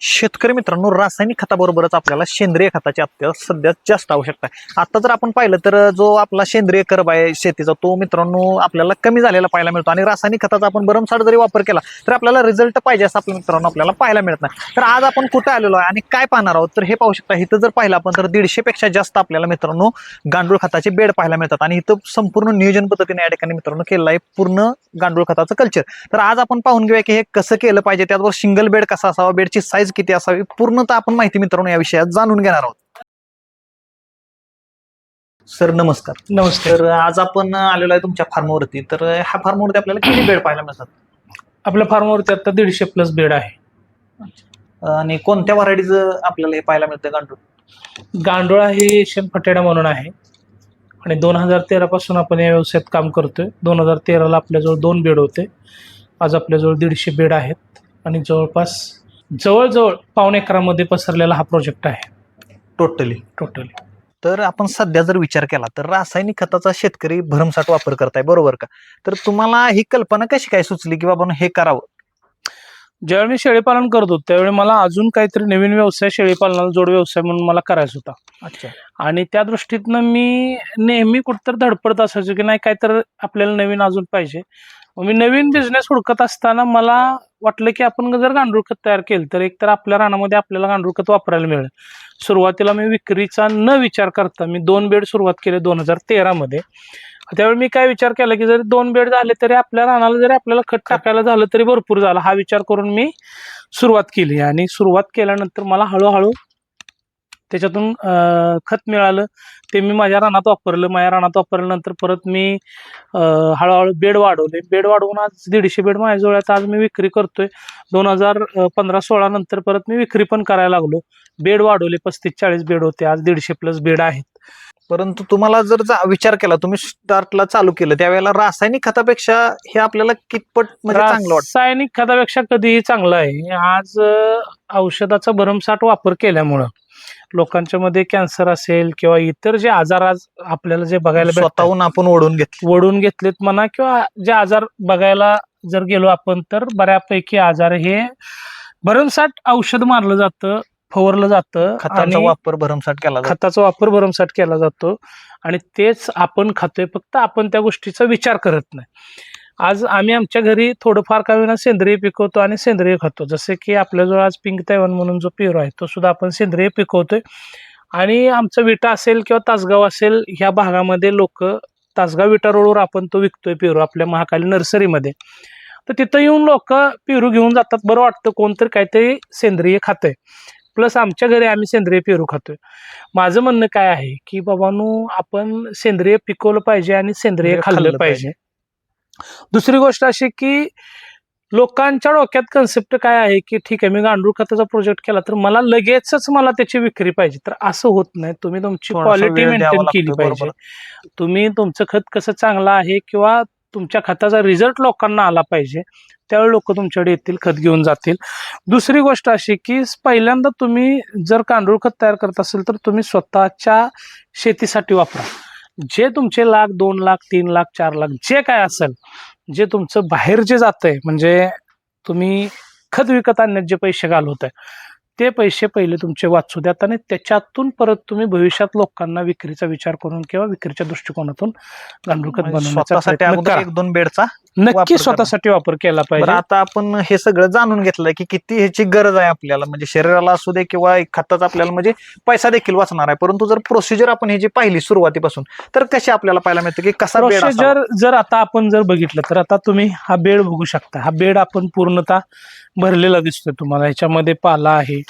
शेतकरी मित्रांनो रासायनिक खताबरोबरच आपल्याला सेंद्रिय खताची आपल्याला सध्या जास्त आवश्यकता आहे. आता जर आपण पाहिलं तर जो आपला सेंद्रिय करब आहे शेतीचा तो मित्रांनो आपल्याला कमी झालेला पाहायला मिळतो. आणि रासायनिक खताचा आपण भरमसाठ जरी वापर केला तर आपल्याला रिझल्ट पाहिजे असं आपल्या मित्रांनो आपल्याला पाहायला मिळत नाही. तर आज आपण कुठं आलेलो आहे आणि काय पाहणार आहोत? तर हे पाहू शकता इथं जर पाहिलं आपण तर दीडशेपेक्षा जास्त आपल्याला मित्रांनो गांडूळ खताचे बेड पाहायला मिळतात. आणि इथं संपूर्ण नियोजन पद्धतीने या ठिकाणी मित्रांनो केलं आहे पूर्ण गांडूळ खताचं कल्चर. तर आज आपण पाहून घेऊया की हे कसं केलं पाहिजे त्याचबरोबर सिंगल बेड कसा असावा बेडची साईज किती असावी? पूर्णतः आपण माहिती मित्रांनो या विषयात जाणून घेणार आहोत. सर नमस्कार. नमस्ते तर आज आपण आलेलो आहे तुमच्या फार्मवरती. तर ह्या फार्मवरती आपल्याला किती बेड पाहायला मिळतात? आपल्या फार्मवरती आता दीडशे प्लस बेड आहे. आणि कोणत्या व्हरायटीज आपल्याला हे पाहायला मिळतं गांडूळ? गांडोळा हे एशियन फटेडा म्हणून आहे. आणि दोन हजार तेरा पासून आपण या व्यवसायात काम करतोय. दोन हजार तेराला आपल्याजवळ दोन बेड होते. आज आपल्याजवळ दीडशे बेड आहेत. आणि जवळपास जवळजवळ पाऊण एकरामध्ये पसरलेला हा प्रोजेक्ट आहे. टोटली टोटली तर आपण सध्या जर विचार केला तर रासायनिक खताचा शेतकरी भरमसाठ वापर करताय बरोबर का? तर तुम्हाला ही कल्पना कशी काय सुचली की बाबा हे करावं? ज्यावेळी मी शेळीपालन करत होतो त्यावेळी मला अजून काहीतरी नवीन व्यवसाय शेळीपालनाला जोड व्यवसाय म्हणून मला करायचा होता. अच्छा. आणि त्या दृष्टीतनं मी नेहमी कुठतर धडपडत असायचो की नाही काहीतरी आपल्याला नवीन अजून पाहिजे. मी नवीन बिझनेस हुडकत असताना मला वाटलं की आपण जर गांडूळ खत तयार केलं तर एकतर आपल्या रानामध्ये आपल्याला गांडूळ खत वापरायला मिळेल. सुरुवातीला मी विक्रीचा न विचार करता मी दोन बेड सुरुवात केले दोन हजार तेरामध्ये त्यावेळी मी काय विचार केला की जरी दोन बेड झाले तरी आपल्या रानाला जरी आपल्याला खत टाकायला झालं तरी भरपूर झालं. हा विचार करून मी सुरुवात केली आणि सुरुवात केल्यानंतर मला हळूहळू त्याच्यातून खत मिळालं. ते मी माझ्या रानात वापरलं. माझ्या रानात वापरल्यानंतर परत मी हळूहळू बेड वाढवले. बेड वाढवून आज दीडशे बेड माझ्याजवळ आहेत आज मी विक्री करतोय. दोन हजार पंधरा सोळा नंतर परत मी विक्री पण करायला लागलो. बेड वाढवले. पस्तीस चाळीस बेड होते. आज दीडशे प्लस बेड आहेत. परंतु तुम्हाला जर विचार केला तुम्ही स्टार्टला चालू केलं त्यावेळेला रासायनिक खतापेक्षा हे आपल्याला कितपट म्हणजे चांगलं रासायनिक खतापेक्षा कधीही चांगलं आहे. आज औषधाचा भरमसाठ वापर केल्यामुळं लोकांच्या मध्ये कॅन्सर असेल किंवा इतर जे आजार आज आपल्याला जे बघायला स्वतःहून आपण ओढून घेतलं ओढून घेतलेत म्हणा किंवा जे आजार बघायला जर गेलो आपण तर बऱ्यापैकी आजार हे भरमसाठ औषध मारलं जातं फवारलं जातं खताचा वापर भरमसाठ केला जातो. खताचा वापर भरमसाठ केला जातो आणि तेच आपण खातोय फक्त आपण त्या गोष्टीचा विचार करत नाही आज आम्ही आमच्या घरी थोडंफार का होईना सेंद्रिय पिकवतो आणि सेंद्रिय खातो. जसे की आपल्याजवळ आज पिंक तैवान म्हणून जो पेरू आहे तो सुद्धा आपण सेंद्रिय पिकवतोय. आणि आमचं विटा असेल किंवा तासगाव असेल ह्या भागामध्ये लोक तासगाव विटा रोडवर आपण तो विकतोय पेरू आपल्या महाकाली नर्सरीमध्ये. तर तिथं येऊन लोक पेरू घेऊन जातात. बरं वाटतं कोणतरी काहीतरी सेंद्रिय खातंय. प्लस आमच्या घरी आम्ही सेंद्रिय पेरू खातोय. माझं म्हणणं काय आहे की बाबांनो आपण सेंद्रिय पिकवलं पाहिजे आणि सेंद्रिय खाल्लं खाल्लं पाहिजे. दुसरी गोष्ट अशी की लोकांच्या डोक्यात कन्सेप्ट काय आहे की ठीक आहे मी गांडूळ खताचा प्रोजेक्ट केला तर मला लगेचच मला त्याची विक्री पाहिजे. तर असं होत नाही. तुम्ही तुमची क्वालिटी मेंटेन केली पाहिजे. तुम्ही तुमचं खत कसं चांगलं आहे किंवा तुमच्या खताचा रिझल्ट लोकांना आला पाहिजे त्यावेळी लोक तुमच्याकडे येतील खत घेऊन जातील. दुसरी गोष्ट अशी की पहिल्यांदा तुम्ही जर गांडूळ खत तयार करत असेल तर तुम्ही स्वतःच्या शेतीसाठी वापरा. जे तुमचे लाख दोन लाख तीन लाख चार लाख जे काय असेल जे तुमचं बाहेर जे जातंय म्हणजे तुम्ही खत विकत आणण्यात जे पैसे घालवत आहे ते पैसे पहिले तुमचे वाचू द्यात आणि त्याच्यातून परत तुम्ही भविष्यात लोकांना विक्रीचा विचार करून किंवा विक्रीच्या दृष्टिकोनातून गांडूळ खत बनवण्याचा म्हणजे करा. एक दोन बेडचा नक्की स्वतःसाठी वापर केला बरं पाहिजे. आता आपण हे सगळं जाणून घेतलंय की किती ह्याची गरज आहे आपल्याला. म्हणजे शरीराला असू दे किंवा एक खताचा आपल्याला म्हणजे पैसा देखील वाचणार आहे. परंतु जर प्रोसिजर आपण हे जी पाहिली सुरुवातीपासून तर कशी आपल्याला पाहायला मिळतं की कसा बेड असावा? प्रोसिजर जर आता आपण जर बघितलं तर आता तुम्ही हा बेड बघू शकता. हा बेड आपण पूर्णतः भरलेला दिसतोय तुम्हाला. ह्याच्यामध्ये पाला आहे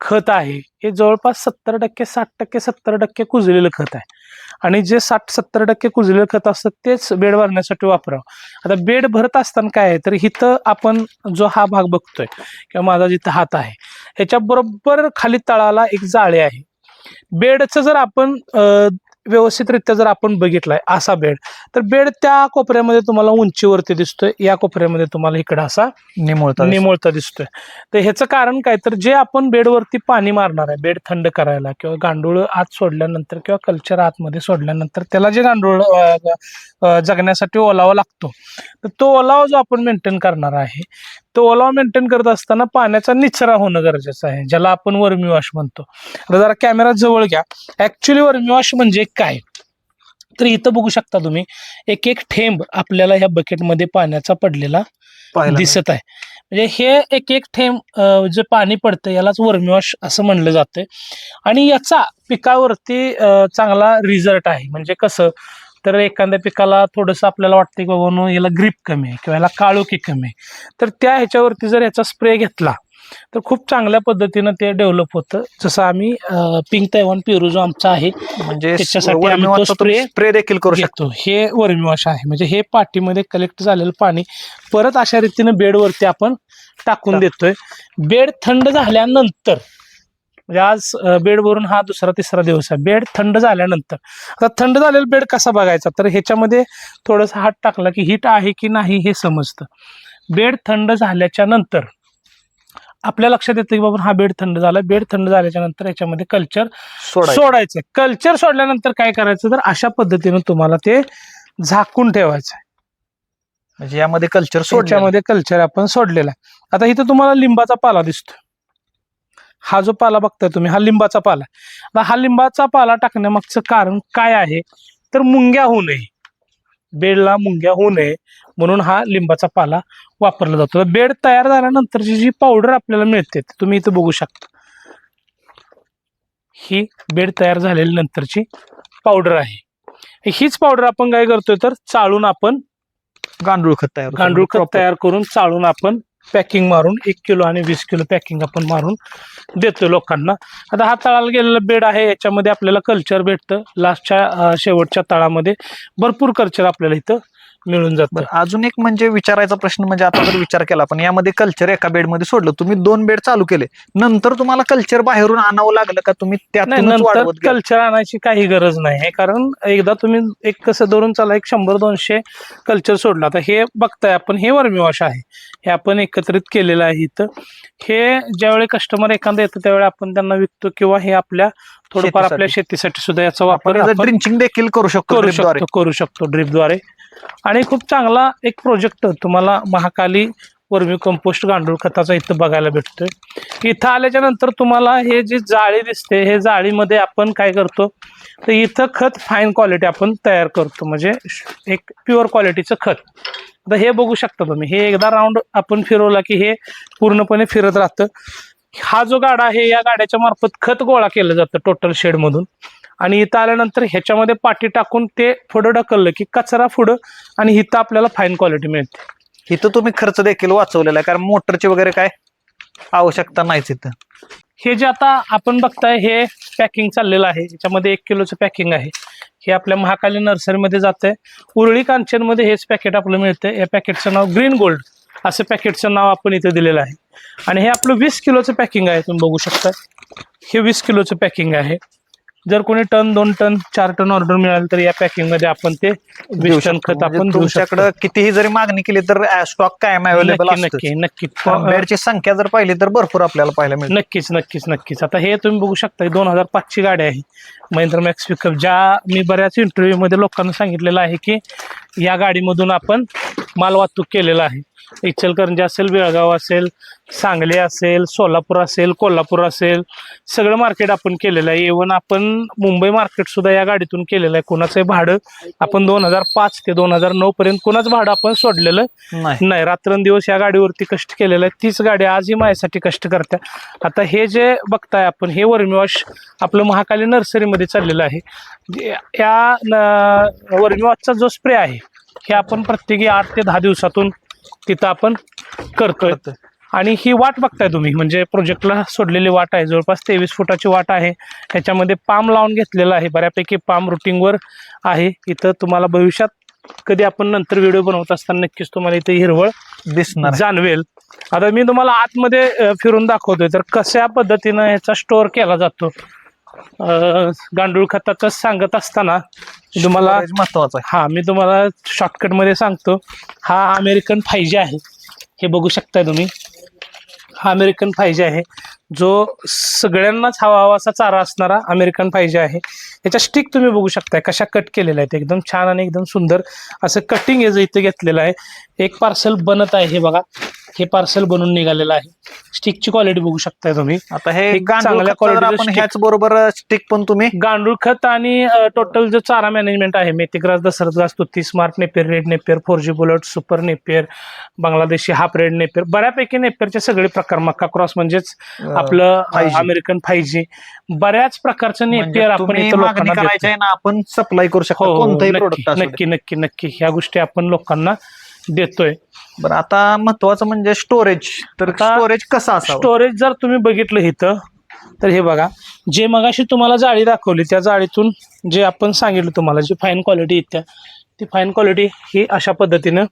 खत आहे हे जवळपास सत्तर टक्के साठ टक्के सत्तर टक्के कुजलेलं खत आहे. आणि जे साठ सत्तर टक्के कुजलेलं खत असतं तेच बेड भरण्यासाठी वापरावं. आता बेड भरत असताना काय आहे तर इथं आपण जो हा भाग बघतोय किंवा माझा जिथं हात आहे ह्याच्या बरोबर खाली तळाला एक जाळे आहे. बेडचं जर आपण व्यवस्थितरित्या जर आपण बघितलाय असा बेड तर बेड त्या कोपऱ्यामध्ये तुम्हाला उंचीवरती दिसतोय या कोपऱ्यामध्ये तुम्हाला इकडे असा निमुळता. निमुळता दिसतोय तर ह्याचं कारण काय तर जे आपण बेडवरती पाणी मारणार आहे बेड थंड करायला किंवा गांडूळ आत सोडल्यानंतर किंवा कल्चर आतमध्ये सोडल्यानंतर त्याला जे गांडूळ जगण्यासाठी ओलावा लागतो तर तो ओलावा जो आपण मेंटेन करणार आहे तो ओलावा मेंटेन करत असताना पाण्याचा निचरा होणं गरजेचं आहे ज्याला आपण वर्मीवॉश म्हणतो. आता जरा कॅमेरा जवळ घ्या. ऍक्च्युली वर्मीवॉश म्हणजे काय? तर इथं बघू शकता तुम्ही एक एक थेंब आपल्याला ह्या बकेटमध्ये पाण्याचा पडलेला दिसत आहे. म्हणजे हे एक एक थेंब जे पाणी पडतं यालाच वर्मीवॉश असं म्हणलं जातंय. आणि याचा पिकावरती चांगला रिझल्ट आहे. म्हणजे कसं तर एखाद्या पिकाला थोडंसं आपल्याला वाटतं की बाबा याला ग्रीप कमी आहे किंवा याला काळोखी कमी आहे. तर त्या ह्याच्यावरती जर याचा स्प्रे घेतला तर खूप चांगल्या पद्धतीनं ते डेव्हलप होतं. जसं आम्ही पिंक तैवान पेरू जो आमचा आहे म्हणजे त्याच्यासाठी spray स्प्रे देखील करू शकता. हे वर्मीवॉश आहे. म्हणजे हे पाठीमध्ये कलेक्ट झालेलं पाणी परत अशा रीतीने बेडवरती आपण टाकून टाक. देतोय. बेड थंड झाल्यानंतर म्हणजे आज बेड वरून हा दुसरा तिसरा दिवस आहे. बेड थंड झाल्यानंतर. आता थंड झालेला बेड कसा बघायचा? तर ह्याच्यामध्ये थोडासा हात टाकला की हिट आहे की नाही हे समजतं. बेड थंड झाल्याच्यानंतर आपल्या लक्षात येतं की बाबा हा बेड थंड झाला. बेड थंड झाल्याच्यानंतर याच्यामध्ये कल्चर सोडायचं. कल्चर सोडल्यानंतर काय करायचं? तर अशा पद्धतीनं तुम्हाला ते झाकून ठेवायचं आहे. म्हणजे यामध्ये कल्चर सोडण्यामध्ये त्याच्यामध्ये कल्चर आपण सोडलेला आहे. आता इथं तुम्हाला लिंबाचा पाला दिसतो हा जो पाला बघताय तुम्ही हा लिंबाचा पाला. आता हा लिंबाचा पाला टाकण्यामागचं कारण काय आहे तर मुंग्या होऊ नये बेडला मुंग्या होऊ नये म्हणून हा लिंबाचा पाला वापरला जातो बेड तयार झाल्यानंतरची जी पावडर आपल्याला मिळते तुम्ही इथं बघू शकता ही बेड तयार झालेली नंतरची पावडर आहे हीच पावडर आपण काय करतोय तर चाळून आपण गांडूळ खत तयार. गांडूळ खत. तयार करून चाळून आपण पॅकिंग मारून एक किलो आणि वीस किलो पॅकिंग आपण मारून देतो लोकांना. आता हा तळाला गेलेला बेड आहे याच्यामध्ये आपल्याला कल्चर भेटतं. लास्टच्या शेवटच्या तळामध्ये भरपूर कल्चर आपल्याला इथं मिळून जातं. बरं अजून एक म्हणजे विचारायचा प्रश्न म्हणजे आता जर विचार केला पण यामध्ये कल्चर एका बेडमध्ये सोडलं तुम्ही दोन बेड चालू केले. नंतर तुम्हाला कल्चर बाहेरून आणावं लागलं का? तुम्ही नाही त्यातूनच नंतर वाढवत गेला? कल्चर आणायची काही गरज नाही आहे कारण एकदा तुम्ही एक कसं धरून चाला एक शंभर दोनशे कल्चर सोडलं. आता हे बघताय आपण हे वर्मीवॉश आहे. हे आपण एकत्रित केलेलं आहे इथं. हे ज्यावेळी कस्टमर एखादा येतं त्यावेळी आपण त्यांना विकतो किंवा हे आपल्या थोडंफार आपल्या शेतीसाठी. सुद्धा याचा आपण वापर आपण ड्रिंचिंग देखील करू शकतो करू drip द्वारे. शकतो करू शकतो ड्रिपद्वारे आणि खूप चांगला एक प्रोजेक्ट तुम्हाला महाकाली वर्मी कंपोस्ट गांडूळ खताचा इथं बघायला भेटतोय. इथं आल्याच्यानंतर तुम्हाला हे जी जाळी दिसते हे जाळीमध्ये आपण काय करतो? तर इथं खत फाईन क्वालिटी आपण तयार करतो. म्हणजे एक प्युअर क्वालिटीचं खत. आता हे बघू शकता तुम्ही. हे एकदा राऊंड आपण फिरवला की हे पूर्णपणे फिरत राहतं. हा जो गाडा आहे या गाड्याच्या मार्फत खत गोळा केलं जातं टोटल शेडमधून आणि इथं आल्यानंतर ह्याच्यामध्ये पाठी टाकून ते पुढं ढकललं की कचरा पुढं आणि इथं आपल्याला फाईन क्वालिटी मिळते. इथं तुम्ही खर्च देखील वाचवलेला आहे कारण मोटरची वगैरे काय आवश्यकता नाहीच इथं. हे जे आता आपण बघताय हे पॅकिंग चाललेलं आहे. याच्यामध्ये एक किलोचं पॅकिंग आहे. हे आपल्या महाकाली नर्सरीमध्ये जात आहे उरळी कांचनमध्ये हेच पॅकेट आपलं मिळतं या पॅकेटचं नाव ग्रीन गोल्ड असं पॅकेटचं नाव आपण इथे दिलेलं आहे. आणि हे आपलं वीस किलोचं पॅकिंग आहे तुम्ही बघू शकता हे वीस किलोचं पॅकिंग आहे. जर कोणी टन दोन टन चार टन ऑर्डर मिळाली तर या पॅकिंगमध्ये आपण ते देऊ वीस टन. खत म्हणजे आपण देऊ शकतो. तुमच्याकडं कितीही जरी मागणी केली तर स्टॉक कायम अवेलेबल नक्की नक्की. नक्की बेडची संख्या जर पाहिली तर भरपूर आपल्याला पाहायला मिळते. नक्कीच नक्कीच नक्कीच. आता हे तुम्ही बघू शकता दोन हजार पाचची गाडी आहे. Mahindra Max pickup. ज्या मी बऱ्याच इंटरव्ह्यू मध्ये लोकांना सांगितलेलं आहे की या गाडीमधून आपण माल वाहतूक केलेला आहे. इचलकरंजी असेल बेळगाव असेल सांगली असेल सोलापूर असेल कोल्हापूर असेल सगळं मार्केट आपण केलेलं आहे. इव्हन आपण मुंबई मार्केट सुद्धा या गाडीतून केलेलं आहे. कोणाचंही भाडं आपण दोन हजार पाच ते दोन हजार नऊ पर्यंत कोणाच भाडं आपण सोडलेलं नाही. नाही. रात्रंदिवस या गाडीवरती कष्ट केलेलं आहे. तीच गाडी आजही माझ्यासाठी कष्ट करते आता हे जे बघताय आपण हे वर्मीवॉश आपलं महाकाली नर्सरीमध्ये चाललेलं आहे. या वर्मीवॉशचा जो स्प्रे आहे हे आपण प्रत्येकी आठ ते दहा दिवसातून तिथं आपण करतोय. आणि ही वाट बघताय तुम्ही म्हणजे प्रोजेक्टला सोडलेली वाट आहे. जवळपास तेवीस फुटाची वाट आहे. ह्याच्यामध्ये पाम लावून घेतलेला आहे. बऱ्यापैकी पाम रुटिंगवर आहे. इथं तुम्हाला भविष्यात कधी आपण नंतर व्हिडिओ बनवत असताना नक्कीच तुम्हाला इथे हिरवळ दिसणार. जाणवेल. आता मी तुम्हाला आतमध्ये फिरून दाखवतोय. तर कशा पद्धतीनं ह्याचा स्टोअर केला जातो? गांडूळ खताचं सांगत असताना तुम्हाला महत्वाचं आहे. हा मी तुम्हाला शॉर्टकटमध्ये सांगतो. हा अमेरिकन फायजे आहे. हे बघू शकताय तुम्ही. हा अमेरिकन फायजे आहे. जो सगळ्यांनाच हवा हवा असा चारा असणारा अमेरिकन फायजे आहे. याच्या स्टिक तुम्ही बघू शकताय. कशा कट केलेल्या आहेत. एकदम छान आणि एकदम सुंदर असं कटिंग याचं इथे घेतलेलं आहे. एक पार्सल बनत आहे हे बघा. हे पार्सल बनून निघालेलं आहे स्टिकची क्वालिटी बघू शकताय तुम्ही आता हे एक गांडूळ चांगल्या खत जर quality चं आपण stick. ह्याच बरोबर स्टिक पण तुम्ही गांडूळ खत आणि टोटल जो चारा मॅनेजमेंट आहे मेथिग्रास दसरथ घास तुती smart Napier red Napier four G bullet super Napier Bangladeshi half red Napier बऱ्यापैकी नेपियरचे सगळे प्रकार मक्का क्रॉस म्हणजेच आपलं 5G. अमेरिकन फाय जी बऱ्याच प्रकारचं म्हणजे नेपियर आपण तुम्ही इथं मागणी लोकांना करायची. आहे ना आपण सप्लाय करू शकतो हो हो, कोणतंही नक्की प्रोडक्ट असू दे. नक्की नक्की नक्की ह्या गोष्टी आपण लोकांना देतोय. बरं आता महत्वाचं म्हणजे स्टोरेज तर आता स्टोरेज कसं असावं? स्टोरेज जर तुम्ही बघितलं इथं तर हे बघा. जे मगाशी तुम्हाला जाळी दाखवली त्या जाळीतून जे आपण सांगितलं तुम्हाला जी फाईन क्वालिटी येत्या ती फाईन क्वालिटी ही अशा पद्धतीनं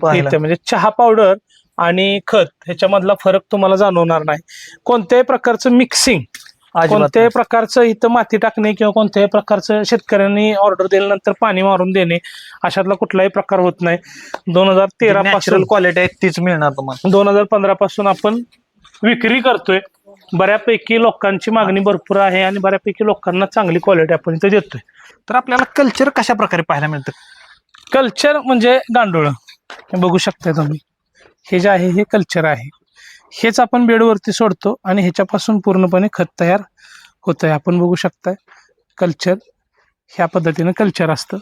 पाहायला. येते म्हणजे चहा पावडर आणि खत ह्याच्यामधला फरक तुम्हाला जाणवणार नाही. कोणत्याही प्रकारचं मिक्सिंग अजिबात कोणत्याही नाही. प्रकारचं इथं माती टाकणे किंवा कोणत्याही प्रकारचं शेतकऱ्यांनी ऑर्डर दिल्यानंतर पाणी मारून देणे अशातला कुठलाही प्रकार होत नाही. दोन हजार तेरा नॅचरलपासून क्वालिटी आहे तीच मिळणार तुम्हाला. दोन हजार पंधरा पासून आपण विक्री करतोय. बऱ्यापैकी लोकांची मागणी भरपूर आहे आणि बऱ्यापैकी लोकांना चांगली क्वालिटी आपण इथे देतोय. तर आपल्याला कल्चर कशा प्रकारे पाहायला मिळतं? कल्चर म्हणजे गांडूळ. हे बघू शकता तुम्ही. हे जे आहे हे कल्चर आहे. हेच आपण बेडवरती सोडतो आणि ह्याच्यापासून पूर्णपणे खत तयार होत आहे आपण बघू शकताय कल्चर ह्या पद्धतीनं कल्चर असतं.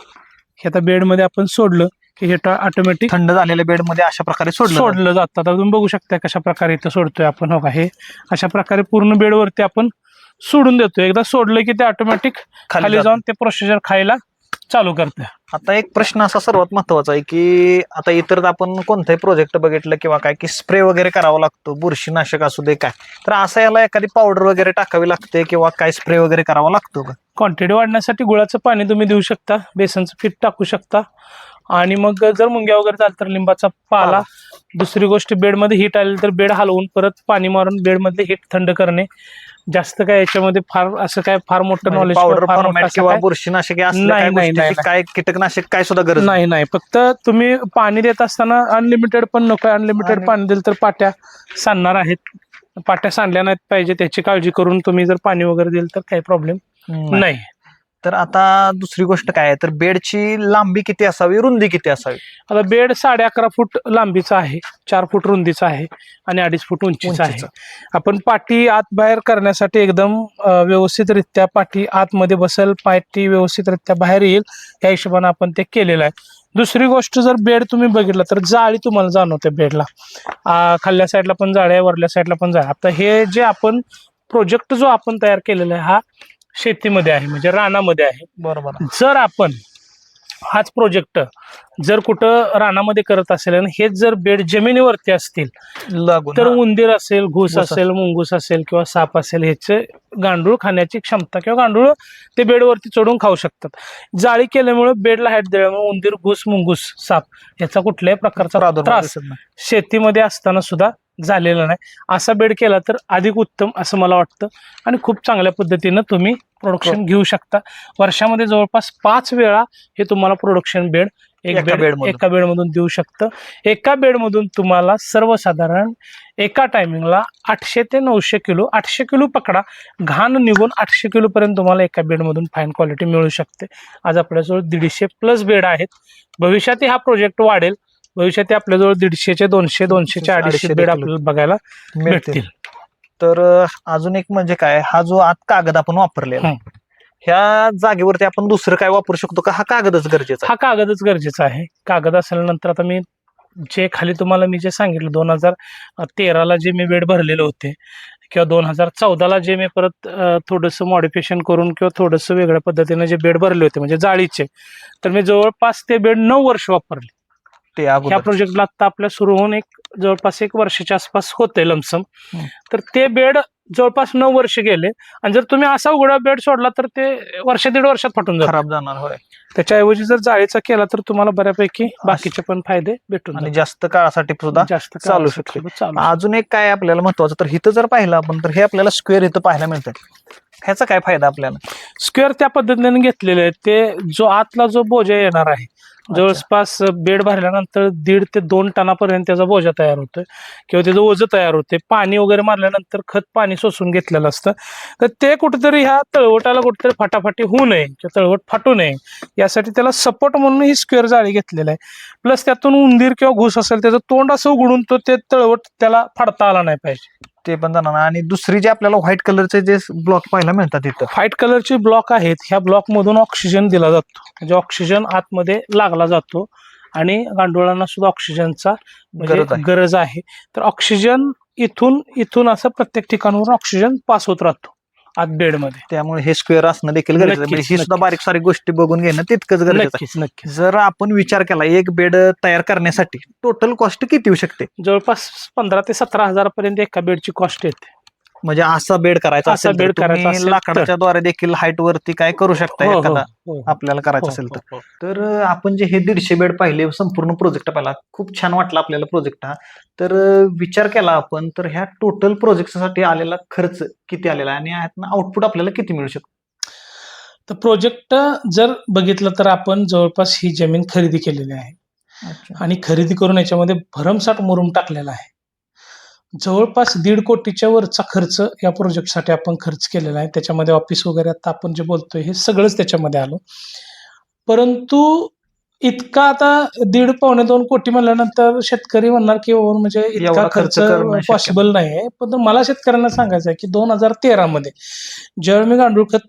हे आता बेडमध्ये आपण सोडलं की हे ऑटोमॅटिक थंड झालेल्या बेडमध्ये अशा प्रकारे सोडलं जातं. सोडलं जातं. आता तुम्ही बघू शकता कशा प्रकारे इथं सोडतोय आपण. हो का? हे अशा प्रकारे पूर्ण बेडवरती आपण सोडून देतो एकदा सोडलं की ते ऑटोमॅटिक खाली. जाऊन ते प्रोसिजर खायला चालू करते आता एक प्रश्न असा सर्वात महत्त्वाचा आहे की आता इतर आपण कोणताही प्रोजेक्ट बघितलं किंवा काय की स्प्रे वगैरे करावा लागतो बुरशीनाशक असू दे काय तर असं याला एखादी पावडर वगैरे टाकावी लागते किंवा काय स्प्रे वगैरे करावा लागतो का? क्वांटिटी वाढण्यासाठी गुळाचं पाणी तुम्ही देऊ शकता बेसनचं पीठ टाकू शकता. आणि मग जर मुंग्या वगैरे झालं तर लिंबाचा पाला. पाला. दुसरी गोष्ट बेडमध्ये हीट आली तर बेड हलवून परत पाणी मारून बेडमधले हीट थंड करणे. जास्त काय याच्यामध्ये फार असं काय फार मोठं नॉलेज पावडर फॉर्मॅट किंवा बुरशीनाशक नाही, काय कीटकनाशक काय सुद्धा गरज नाही. नाही फक्त तुम्ही पाणी देत असताना अनलिमिटेड पण नको अनलिमिटेड पाणी दिलं तर पाट्या सांडणार आहेत पाट्या सांडल्या नाहीत पाहिजे त्याची काळजी करून तुम्ही जर पाणी वगैरे दिलं तर काही प्रॉब्लेम नाही. तर आता दुसरी गोष्ट काय आहे? तर बेडची लांबी किती असावी? रुंदी किती असावी? आता बेड साडे अकरा फूट लांबीचा आहे चार फूट रुंदीचा आहे आणि अडीच फूट उंचीचा आहे. आपण पाठी आत बाहेर करण्यासाठी एकदम व्यवस्थितरित्या पाठी आतमध्ये बसेल पाठी व्यवस्थितरित्या बाहेर येईल या हिशोबाने आपण ते केलेलं आहे. दुसरी गोष्ट जर बेड तुम्ही बघितलं तर जाळी तुम्हाला जाणवते बेडला. खाल्ल्या साईडला पण जाळी आहे वरल्या साईडला पण जाळी आहे. आता हे जे आपण प्रोजेक्ट जो आपण तयार केलेला आहे हा शेतीमध्ये आहे म्हणजे रानामध्ये आहे बरोबर जर आपण हाच प्रोजेक्ट जर कुठं रानामध्ये करत असेल आणि हेच जर बेड जमिनीवरती असतील लागून तर हा. उंदीर असेल घुस घुस असेल मुंगूस असेल किंवा साप असेल ह्याचे गांडूळ खाण्याची क्षमता किंवा गांडूळ ते बेडवरती चढून खाऊ शकतात जाळी केल्यामुळे बेडला हाईट दिल्यामुळे उंदीर घुस मुंगूस साप याचा कुठल्याही प्रकारचा प्रादुर्भाव त्रास दिसत नाही. शेतीमध्ये असताना सुद्धा झालेला नाही. असा बेड केला तर अधिक उत्तम असं मला वाटतं. आणि खूप चांगल्या पद्धतीनं तुम्ही प्रोडक्शन घेऊ शकता. वर्षामध्ये जवळपास पाच वेळा हे तुम्हाला प्रोडक्शन बेड एक एका बेड. एका बेडमधून देऊ शकतं. एका बेडमधून तुम्हाला सर्वसाधारण एका टायमिंगला आठशे ते नऊशे किलो आठशे किलो पकडा. घाण निघून आठशे किलो पर्यंत तुम्हाला एका बेडमधून फाईन क्वालिटी मिळू शकते. आज आपल्याजवळ दीडशे प्लस बेड आहेत. भविष्यातही हा प्रोजेक्ट वाढेल. भविष्यात आपल्याजवळ दीडशेचे दोनशे दोनशेचे अडीचशे बेड आपल्याला बघायला मिळतील. तर अजून एक म्हणजे काय हा जो आत कागद आपण वापरलेला आहे, ह्या जागेवरती आपण दुसरं काय वापरू शकतो का? हा कागदच गरजेचा हा कागदच गरजेचा आहे. कागद असल्यानंतर आता मी जे खाली तुम्हाला मी जे सांगितलं दोन हजार तेराला जे मी बेड भरलेले होते किंवा दोन हजार चौदाला जे मी परत थोडंसं मॉडिफिकेशन करून किंवा थोडंसं वेगळ्या पद्धतीने जे बेड भरले होते म्हणजे जाळीचे तर मी जवळपास ते बेड नऊ वर्ष वापरले. ते ह्या प्रोजेक्टला आता आपल्या सुरू होऊन एक जवळपास एक वर्षाच्या आसपास होते लमसम. तर ते बेड जवळपास नऊ वर्ष गेले. आणि जर तुम्ही असा उघडा बेड सोडला तर ते वर्ष दीड वर्षात फाटून खराब जाणार होय. त्याच्याऐवजी जर जाळीचा केला तर तुम्हाला बऱ्यापैकी बाकीचे पण फायदे भेटून आणि. जास्त काळासाठी सुद्धा जास्त चालू शकते. अजून एक काय आपल्याला महत्वाचं तर इथं जर पाहिलं आपण तर हे आपल्याला स्क्वेअर इथं पाहायला मिळतं ह्याचा काय फायदा आपल्याला? स्क्वेअर त्या पद्धतीने घेतलेले आहे ते जो आतला जो बोजा येणार आहे जवळपास बेड भरल्यानंतर दीड ते दोन टनापर्यंत त्याचा बोजा तयार होतोय. किंवा त्याचं ओझं तयार होते पाणी वगैरे मारल्यानंतर खत पाणी सोसून घेतलेलं असतं. तर ते कुठेतरी ह्या तळवटाला कुठेतरी फाटाफाटी होऊ नये किंवा तळवट फाटू नये यासाठी त्याला सपोर्ट म्हणून ही स्क्वेअर जाळी घेतलेला आहे. प्लस त्यातून उंदीर किंवा घुस असेल त्याचं तोंड असं उघडून तो ते तळवट त्याला फाडता आला नाही पाहिजे. ते पण जाणार नाही. आणि दुसरी जे आपल्याला व्हाईट कलरचे जे ब्लॉक पाहायला मिळतात इथं व्हाईट कलरचे ब्लॉक आहेत ह्या ब्लॉक मधून ऑक्सिजन दिला जातो म्हणजे ऑक्सिजन आतमध्ये लागला जातो आणि गांडोळांना सुद्धा ऑक्सिजनचा गरज म्हणजे आहे. गरज आहे तर ऑक्सिजन इथून इथून असं प्रत्येक ठिकाणावरून ऑक्सिजन पास होत राहतो आत बेडमध्ये. त्यामुळे हे स्क्वेअर असणं देखील गरजेचं आहे. नक्कीच, म्हणजे ही सुद्धा नक्कीच. बारीक सारीक गोष्टी बघून घेणं तितकंच गरजेचं आहे. नक्कीच नक्कीच. जर आपण विचार केला एक बेड तयार करण्यासाठी टोटल कॉस्ट किती येऊ शकते? जवळपास पंधरा ते सतरा हजारापर्यंत एका बेडची कॉस्ट येते. म्हणजे असा बेड करायचा असा bed करायचा. लाकडाच्या द्वारे देखील हाईट वरती काय करू शकता हो, हो, एखादा हो, आपल्याला करायचं हो, असेल तर. हो, हो. तर आपण जे हे दीडशे बेड पाहिले संपूर्ण प्रोजेक्ट पाहिला खूप छान वाटला आपल्याला प्रोजेक्ट हा. तर विचार केला आपण तर ह्या टोटल प्रोजेक्टसाठी आलेला खर्च किती आलेला आहे? आणि ह्यातनं आउटपुट आपल्याला किती मिळू शकतो? तर प्रोजेक्ट जर बघितलं तर आपण जवळपास ही जमीन खरेदी केलेली आहे. आणि खरेदी करून याच्यामध्ये भरमसाठ मुरुम टाकलेला आहे. जवळपास दीड कोटीच्या वरचा खर्च या प्रोजेक्टसाठी आपण खर्च केलेला आहे. त्याच्यामध्ये ऑफिस वगैरे आता आपण जे बोलतोय हे सगळंच त्याच्यामध्ये आलो. परंतु इतका आता दीड पावणे दोन कोटी म्हणल्यानंतर शेतकरी म्हणणार की म्हणजे इतका खर्च पॉसिबल नाही आहे. पण मला शेतकऱ्यांना सांगायचं आहे की दोन हजार तेरा मध्ये ज्यावेळी मी गांडूळ खत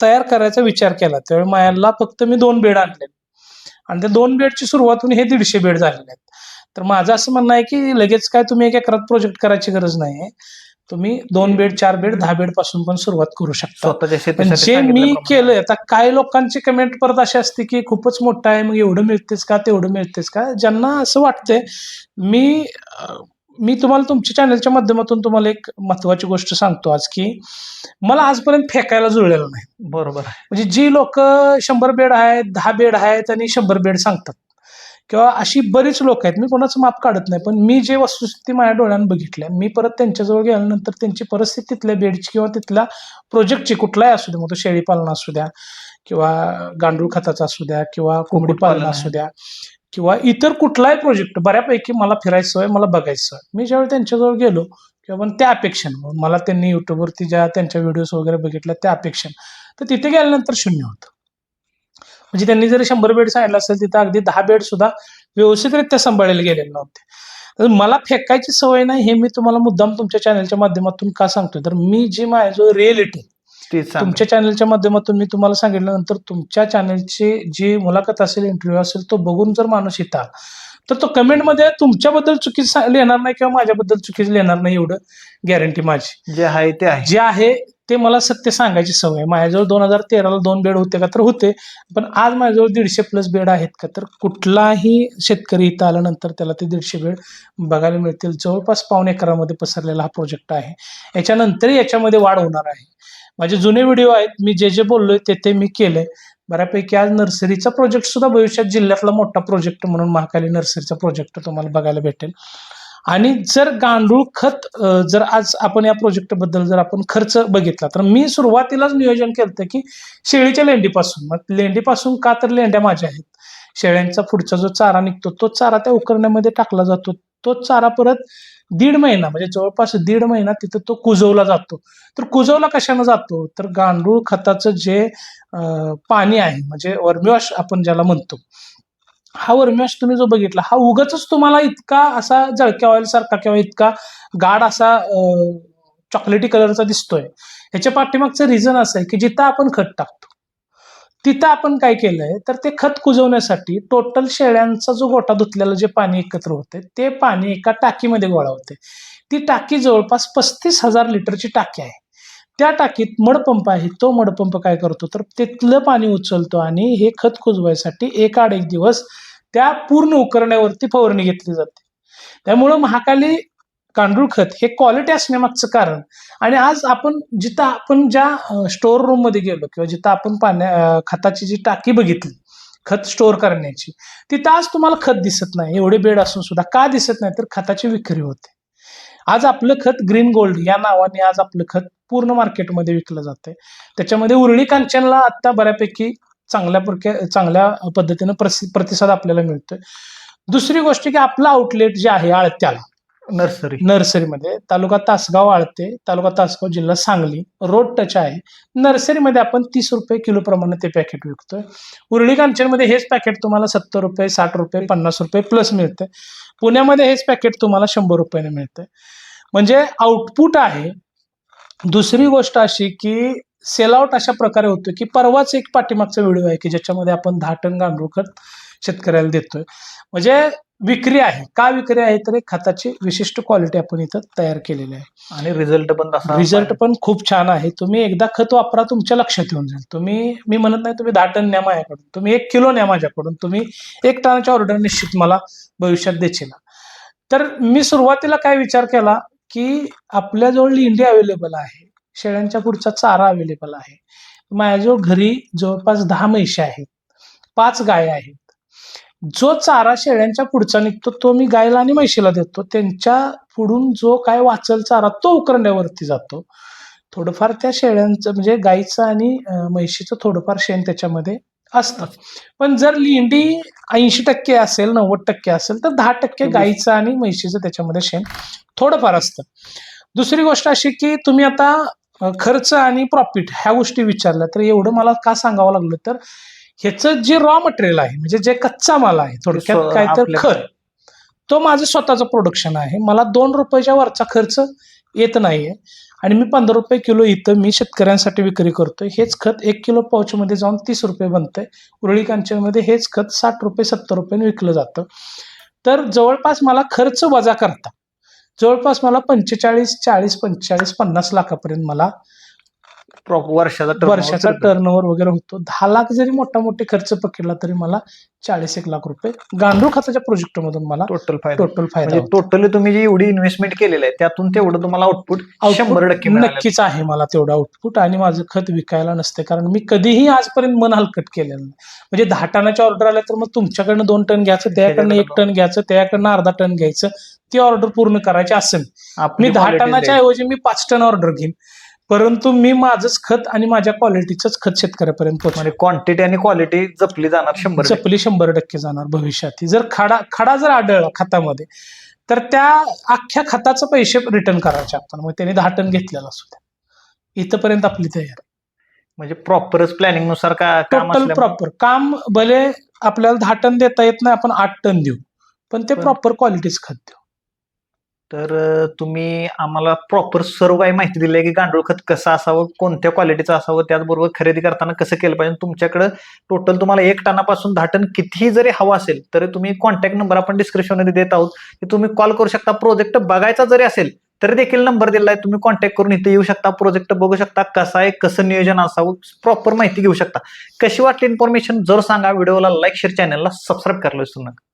तयार करायचा विचार केला त्यावेळी मायाला फक्त मी दोन बेड आणले आणि त्या दोन बेडची सुरुवात होऊन हे दीडशे बेड झालेले आहेत. तर माझं असं म्हणणं आहे की लगेच काय तुम्ही एक एकरात प्रोजेक्ट करायची गरज नाही तुम्ही दोन बेड चार बेड दहा बेडपासून पण सुरुवात करू शकता. जे मी. केलंय आता काय लोकांची कमेंट परत अशी असते की खूपच मोठं आहे मग एवढं मिळतेच का तेवढं मिळतेच का? ज्यांना असं वाटतंय मी मी तुम्हाला तुमच्या चॅनलच्या माध्यमातून तुम्हाला एक महत्वाची गोष्ट सांगतो आज की मला आजपर्यंत फेकायला जुळलेलं नाही. बरोबर आहे. म्हणजे जी लोक शंभर बेड आहेत दहा बेड आहेत आणि शंभर बेड सांगतात. किंवा अशी बरीच लोक आहेत. मी कोणाचं माप काढत नाही पण मी जे वस्तुस्थिती माझ्या डोळ्यानं बघितल्या मी परत त्यांच्याजवळ गेल्यानंतर त्यांची परिस्थिती तिथल्या बेडची किंवा तिथल्या प्रोजेक्टची कुठलाही असू द्या मग तो शेळी पालन असू द्या किंवा गांडूळ खताचा असू द्या किंवा कोंबडी पालन. असू द्या किंवा इतर कुठलाही प्रोजेक्ट बऱ्यापैकी मला फिरायचं आहे मला बघायचं आहे. मी ज्यावेळी त्यांच्याजवळ गेलो किंवा पण त्या अपेक्षेनं मला त्यांनी युट्यूबवरती ज्या त्यांच्या व्हिडिओज वगैरे बघितल्या त्या अपेक्षेनं तर तिथे गेल्यानंतर शून्य होतं. म्हणजे त्यांनी जरी शंभर बेड सांगितलं असेल तिथं अगदी दहा बेड सुद्धा व्यवस्थितरित्या सांभाळले गेलेले नव्हते. तर मला फेकायची सवय नाही हे मी तुम्हाला मुद्दाम तुमच्या चॅनलच्या माध्यमातून का सांगतोय? तर मी जी माझ्या जो सांगा. तुमच्या चॅनलच्या माध्यमातून मी तुम्हाला सांगितल्यानंतर तुमच्या चॅनलची जी मुलाखत असेल इंटरव्ह्यू असेल तो बघून जर माणूस येता तर तो कमेंटमध्ये तुमच्याबद्दल चुकीचं लिहिणार नाही किंवा माझ्याबद्दल चुकीचं लिहिणार नाही एवढं गॅरंटी माझी. जे आहे ते आहे. जे आहे ते मला सत्य सांगायची सवय आहे. माझ्याजवळ दोन हजार तेराला दोन बेड होते का तर होते. पण आज माझ्याजवळ दीडशे प्लस बेड आहेत का तर कुठलाही शेतकरी इथं आल्यानंतर त्याला ते दीडशे बेड बघायला मिळतील. जवळपास पावणे एकरामध्ये पसरलेला हा प्रोजेक्ट आहे. याच्यानंतर याच्यामध्ये वाढ होणार आहे. माझे जुने व्हिडिओ आहेत. मी जे जे बोललोय ते ते मी केलंय. बऱ्यापैकी आज नर्सरीचा प्रोजेक्ट सुद्धा भविष्यात जिल्ह्यातला मोठा प्रोजेक्ट म्हणून महाकाली नर्सरीचा प्रोजेक्ट तुम्हाला बघायला भेटेल. आणि जर गांडूळ खत जर आज आपण या प्रोजेक्टबद्दल जर आपण खर्च बघितला तर मी सुरुवातीलाच नियोजन केलं की शेळीच्या लेंडीपासून. मग लेंडीपासून का तर लेंड्या माझ्या आहेत. शेळ्यांचा पुढचा जो चारा निघतो तो चारा त्या उकरण्यामध्ये टाकला जातो. तो चारा परत दीड महिना म्हणजे जवळपास दीड महिना तिथं तो कुजवला जातो. तर कुजवला कशानं जातो? तर गांडूळ खताचं जे पाणी आहे म्हणजे वर्मिवॉश आपण ज्याला म्हणतो हा वर्मिवॉश तुम्ही जो बघितला हा उगाच तुम्हाला इतका असा जळक्या ऑइल सारखा किंवा इतका गाढ असा चॉकलेटी कलरचा दिसतोय. ह्याच्या पाठीमागचं रिझन असं आहे की जिथं आपण खत टाकतो तिथं आपण काय केलंय तर ते खत कुजवण्यासाठी टोटल शेळ्यांचा जो गोटा धुतलेलं जे पाणी एकत्र होते ते पाणी एका टाकीमध्ये गोळा होते ती टाकी जवळपास पस्तीस हजार लिटरची टाकी आहे. त्या टाकीत मडपंप आहे तो मडपंप काय करतो? तर तिथलं पाणी उचलतो आणि हे खत कुजवायसाठी एक आड एक दिवस त्या पूर्ण उकरण्यावरती फवारणी घेतली जाते. त्यामुळं महाकाली गांडूळ खत हे क्वालिटी असण्यामागचं कारण. आणि आज आपण जिथं आपण ज्या स्टोअर रूममध्ये गेलो किंवा जिथं आपण पाण्या खताची जी टाकी बघितली खत स्टोअर करण्याची तिथं आज तुम्हाला खत दिसत नाही. एवढे बेड असून सुद्धा का दिसत नाही? तर खताची विक्री होते. आज आपलं खत ग्रीन गोल्ड या नावाने आज आपलं खत पूर्ण मार्केटमध्ये विकलं जातंय. त्याच्यामध्ये उरळी कांचनला आता बऱ्यापैकी चांगल्या चांगल्या पद्धतीनं प्रतिसाद आपल्याला मिळतोय. दुसरी गोष्ट की आपलं आउटलेट जे आहे आळत्याला नर्सरी. नर्सरीमध्ये तालुका तासगाव आळते तालुका तासगाव जिल्हा सांगली रोड टच आहे. नर्सरीमध्ये आपण तीस रुपये किलो प्रमाणे ते पॅकेट विकतोय. उरळी कांचनमध्ये हेच पॅकेट तुम्हाला सत्तर रुपये साठ रुपये पन्नास रुपये प्लस मिळते पुण्यामध्ये हेच पॅकेट तुम्हाला शंभर रुपयाने मिळते म्हणजे आउटपुट आहे दुसरी गोष्ट अशी की सेल आउट अशा प्रकारे होतो की परवाच एक पाठीमागचा व्हिडिओ आहे की ज्याच्यामध्ये आपण दहा टन गांडूळ खत शेतकऱ्याला देतोय. म्हणजे विक्री आहे. का विक्री आहे? तर एक खताची विशिष्ट क्वालिटी आपण इथं तयार केलेली आहे. आणि रिझल्ट पण रिझल्ट पण खूप छान आहे. तुम्ही एकदा खत वापरा तुमच्या लक्षात येऊन जाईल. तुम्ही मी म्हणत नाही तुम्ही दहा टन न्या माझ्याकडून. तुम्ही एक किलो न्या माझ्याकडून. तुम्ही एक टनाची ऑर्डर निश्चित मला भविष्यात देशील. तर मी सुरुवातीला काय विचार केला की आपल्याजवळ लिंडी अवेलेबल आहे. शेळ्यांच्या पुढचा चारा अवेलेबल आहे. माझ्याजवळ घरी जवळपास दहा म्हैसे आहेत. पाच गाय आहेत. जो चारा शेळ्यांच्या पुढचा निघतो तो मी गायला आणि म्हैशीला देतो. त्यांच्या पुढून जो काय वाचल चारा तो उकरण्यावरती जातो. थोडंफार त्या शेळ्यांचं म्हणजे गाईचं आणि म्हैशीचं थोडंफार शेण त्याच्यामध्ये असतं. पण जर लिंडी ऐंशी टक्के असेल नव्वद टक्के असेल तर दहा टक्के गाईचं आणि म्हशीचं त्याच्यामध्ये शेण थोडंफार असतं. दुसरी गोष्ट अशी की तुम्ही आता खर्च आणि प्रॉफिट ह्या गोष्टी विचारल्या तर एवढं मला का सांगावं लागलं? तर ह्याचं जे रॉ मटेरियल आहे म्हणजे जे कच्चा माल आहे थोडक्यात काय तर. खत तो माझं स्वतःचं प्रोडक्शन आहे. मला दोन रुपयाच्या वरचा खर्च येत नाहीये. आणि मी पंधरा रुपये किलो इथं मी शेतकऱ्यांसाठी विक्री करतोय. हेच खत एक किलो पाऊचमध्ये जाऊन तीस रुपये बनतंय. उरळी कांचनमध्ये हेच खत साठ रुपये सत्तर रुपयाने विकलं जातं. तर जवळपास मला खर्च वजा करता. जवळपास मला पंचेचाळीस चाळीस पंचेचाळीस पन्नास लाखापर्यंत मला प्रॉप वर्षाचा वर्षाचा. टर्नओव्हर वगैरे होतो दहा लाख जरी मोठा मोठे खर्च पकडला तरी मला चाळीस एक लाख रुपये गांडूळ खताच्या प्रोजेक्ट मधून मला टोटल फायदा टोटल फायदा म्हणजे. टोटली तुम्ही जी एवढी इन्व्हेस्टमेंट केलेलं आहे त्यातून तेवढं तुम्हाला आउटपुट शंभर टक्के. नक्कीच आहे मला तेवढं आउटपुट आणि माझं खत विकायला नसते कारण मी कधीही आजपर्यंत मन हलकट केलेलं नाही म्हणजे दहा टनाची ऑर्डर आल्या तर मग तुमच्याकडनं दोन टन घ्यायचं त्याकडनं एक टन घ्यायचं त्याकडनं अर्धा टन घ्यायचं ती ऑर्डर पूर्ण करायची असेल आपली मी दहा टनाच्या. ऐवजी मी पाच टन ऑर्डर घेईन परंतु मी माझंच खत आणि माझ्या क्वालिटीचंच खत शेतकऱ्यापर्यंत पोहोचणार म्हणजे क्वांटिटी आणि क्वालिटी जपली जाणार शंभर. जपली शंभर टक्के जाणार भविष्यात. जर खडा खडा जर आढळला खतामध्ये तर त्या अख्ख्या खताचे पैसे रिटर्न करायचे आपण. मग त्याने दहा टन घेतलेला असू द्या. इथपर्यंत आपली तयारी. म्हणजे प्रॉपरच प्लॅनिंगनुसार का टोटल प्रॉपर काम भले आपल्याला दहा टन देता येत नाही आपण आठ टन देऊ. पण ते प्रॉपर क्वालिटीच खत देऊ. तर तुम्ही आम्हाला प्रॉपर सर्व काही माहिती दिली आहे की गांडूळ खत कसं असावं कोणत्या क्वालिटीचं असावं त्याचबरोबर खरेदी करताना कसं केलं पाहिजे. तुमच्याकडे टोटल तुम्हाला एक टनापासून दहा टन कितीही जरी हवा असेल तरी तुम्ही कॉन्टॅक्ट नंबर आपण डिस्क्रिप्शनमध्ये देत आहोत. की तुम्ही कॉल करू शकता प्रोजेक्ट बघायचा जरी असेल तरी देखील नंबर दिला आहे. तुम्ही कॉन्टॅक्ट करून इथे येऊ शकता प्रोजेक्ट बघू शकता कसं आहे कसं नियोजन असावं प्रॉपर माहिती घेऊ शकता. कशी वाटली इन्फॉर्मेशन जर सांगा. व्हिडिओला लाईक शेअर चॅनलला सबस्क्राईब करायला विसरू नका.